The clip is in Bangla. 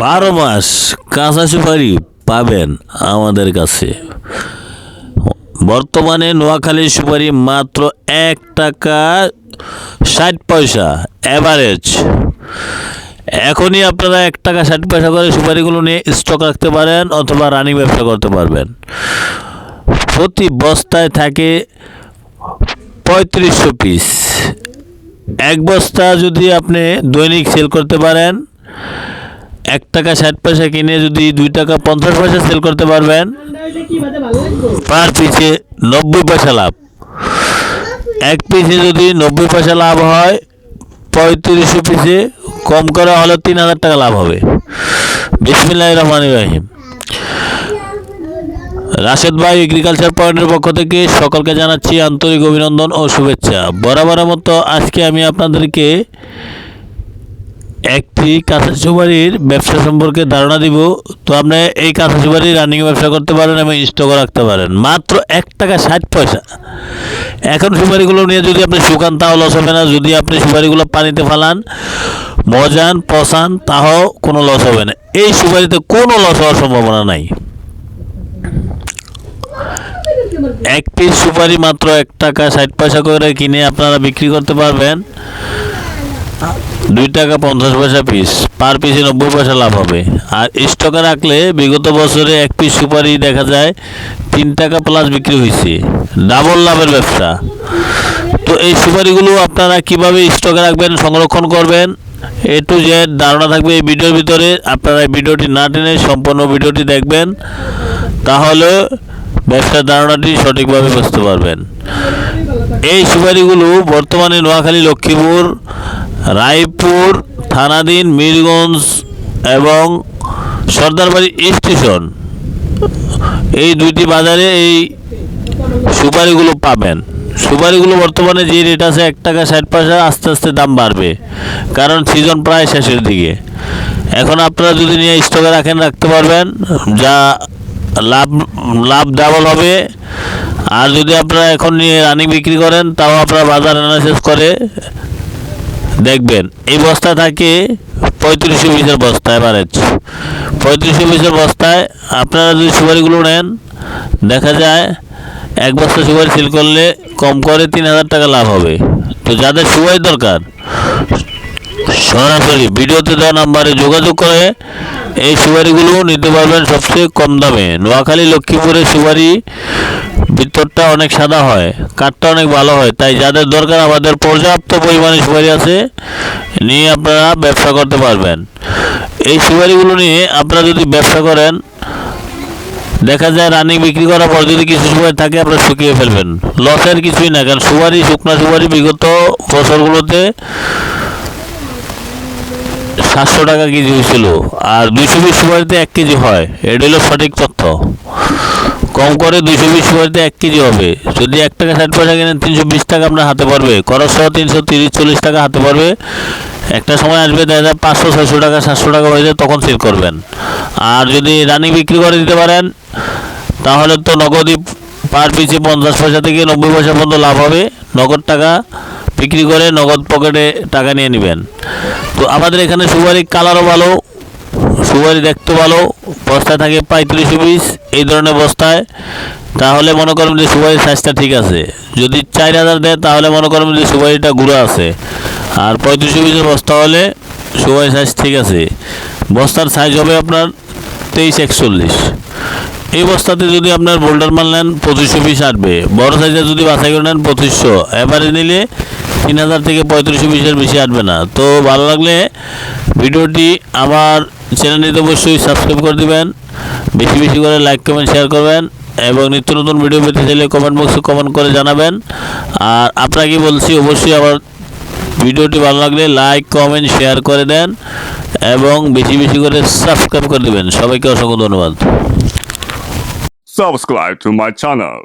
বারো মাস কাঁচা সুপারি পাবেন আমাদের কাছে। বর্তমানে নোয়াখালীর সুপারি মাত্র এক টাকা ষাট পয়সা অ্যাভারেজ এখনই আপনারা এক টাকা ষাট পয়সা করে সুপারিগুলো নিয়ে স্টক রাখতে পারেন অথবা রানিং ব্যবসা করতে পারবেন। প্রতি বস্তায় থাকে পঁয়ত্রিশশো পিস এক বস্তা যদি আপনি দৈনিক সেল করতে পারেন এক টাকা ষাট পয়সা কিনে যদি দুই টাকা পঞ্চাশ পয়সা সেল করতে পারবেন পার পিছে নব্বই পয়সা লাভ। এক পিসে যদি নব্বই পয়সা লাভ হয় পঁয়ত্রিশশো পিসে কম করে হলে তিন হাজার টাকা লাভ হবে। বিসমিল্লাহ রহমান রাহিম। রাশেদ ভাই এগ্রিকালচার পয়েন্টের পক্ষ থেকে সকলকে জানাচ্ছি আন্তরিক অভিনন্দন ও শুভেচ্ছা। বরাবরের মতো আজকে আমি আপনাদেরকে একটি কাঁচা সুপারির ব্যবসা সম্পর্কে ধারণা দিব। তো আপনি এই কাঁচা সুপারি রানিং ব্যবসা করতে পারেন এবং স্টকও রাখতে পারেন। মাত্র এক টাকা ষাট পয়সা। এখন সুপারিগুলো নিয়ে যদি আপনি শুকান, তাও লস হবে না। যদি আপনি সুপারিগুলো পানিতে ফালান, মজান, পচান, তাও কোনো লস হবে না। এই সুপারিতে কোনো লস হওয়ার সম্ভাবনা নাই। এক পিস সুপারি মাত্র এক টাকা ষাট পয়সা করে কিনে আপনারা বিক্রি করতে পারবেন। দুই টাকা পঞ্চাশ পয়সা পিস পার পিসে নব্বই পয়সা লাভ হবে। আর স্টকে রাখলে বিগত বছরে এক পিস সুপারি দেখা যায়, তিন টাকা প্লাস বিক্রি হয়েছে ডাবল লাভের ব্যবসা। তো এই সুপারিগুলো আপনারা কীভাবে স্টকে রাখবেন, সংরক্ষণ করবেন, এ টু জেড ধারণা থাকবে এই ভিডিওর ভিতরে। আপনারা এই ভিডিওটি না টেনে সম্পূর্ণ ভিডিওটি দেখবেন, তাহলে ব্যবসার ধারণাটি সঠিকভাবে বুঝতে পারবেন। এই সুপারিগুলো বর্তমানে নোয়াখালী, লক্ষ্মীপুর রায়পুর থানাধীন মিরগঞ্জ এবং সর্দারবাড়ি স্টেশন এই দুইটি বাজারে এই সুপারিগুলো পাবেন। সুপারিগুলো বর্তমানে যে রেট আছে এক টাকা ষাট পয়সা আস্তে আস্তে দাম বাড়বে, কারণ সিজন প্রায় শেষের দিকে। এখন আপনারা যদি নিয়ে স্টকে রাখেন, রাখতে পারবেন। যা লাভ লাভ ডাবল হবে। আর যদি আপনারা এখন নিয়ে রানিং বিক্রি করেন, তাও আপনারা বাজার অ্যানালাইসিস করে দেখবেন, এই বস্তা থাকে পঁয়ত্রিশশো পিসের বস্তা এভারেজ পঁয়ত্রিশশো পিসের বস্তায় আপনারা যদি সুপারিগুলো নেন, দেখা যায় এক বস্তা সুপারি সেল করলে কম করে তিন হাজার টাকা লাভ হবে। তো যাদের সুপারি দরকার, সরাসরি ভিডিওতে দেওয়া নাম্বারে যোগাযোগ করে এই সুপারিগুলো নিতে পারবেন সবচেয়ে কম দামে। নোয়াখালী, লক্ষ্মীপুরের সুপারি ভিতরটা অনেক সাদা হয়, কাঠটা অনেক ভালো হয়, তাই যাদের দরকার আমাদের পর্যাপ্ত পরিমাণে সুপারি আছে, নিয়ে আপনারা ব্যবসা করতে পারবেন। এই সুপারিগুলো নিয়ে আপনারা যদি ব্যবসা করেন, দেখা যায় রানিং বিক্রি করার পর যদি কিছু সুপারি থাকে, আপনারা শুকিয়ে ফেলবেন। লসের কিছুই না, কারণ সুপারি, শুকনা সুপারি বিগত বছরগুলোতে সাতশো টাকা কেজি হয়েছিল, আর দুইশো বিশ সুপারিতে এক কেজি হয় এটা হলো সঠিক তথ্য। কম করে দুইশো বিশ সুপারিতে এক কেজি হবে। যদি এক টাকা ষাট পয়সা কেনেন, তিনশো বিশ টাকা আপনার হাতে পারবে খরচ সহ তিনশো তিরিশ, চল্লিশ টাকা হাতে পারবে একটা সময় আসবে, দেখা যায় পাঁচশো, ছয়শো টাকা, সাতশো টাকা হয়ে যায়, তখন সেল করবেন। আর যদি রানিং বিক্রি করে দিতে পারেন, তাহলে তো নগদই পার পিছে পঞ্চাশ পয়সা থেকে নব্বই পয়সা পর্যন্ত লাভ হবে। নগদ টাকা বিক্রি করে নগদ পকেটে টাকা নিয়ে নেবেন। তো আমাদের এখানে সুপারি কালারও ভালো সুপারি দেখতে ভালো, বস্তায় থাকে পঁয়ত্রিশশো পিস এই ধরনের বস্তায়। তাহলে মনে করেন যে সুপারির সাইজটা ঠিক আছে। যদি চার হাজার দেয়, তাহলে মনে করেন যে সুপারিটা গুঁড়ো আছে। আর পঁয়ত্রিশশো পিসের বস্তা হলে সুপারির সাইজ ঠিক আছে। বস্তার সাইজ হবে আপনার তেইশ একচল্লিশ। এই বস্তাতে যদি আপনার বোল্ডার মাল নেন পঁচিশশো পিস আসবে। বড় সাইজের যদি বাছাই করে নেন, পঁচিশশো। এবারে নিলে তিন হাজার থেকে পঁয়ত্রিশশো পিসের বেশি আসবে না। তো ভালো লাগলে ভিডিওটি আমার চ্যানেলটিতে অবশ্যই সাবস্ক্রাইব করে দিবেন, বেশি বেশি করে লাইক, কমেন্ট শেয়ার করবেন এবং নিত্য নতুন ভিডিও পেতে চাইলে কমেন্ট বক্সে কমেন্ট করে জানাবেন। আর আপনাকে বলছি, অবশ্যই আমার ভিডিওটি ভালো লাগলে লাইক কমেন্ট শেয়ার করে দেন এবং বেশি বেশি করে সাবস্ক্রাইব করে দেবেন। সবাইকে অসংখ্য ধন্যবাদ। Subscribe to my channel.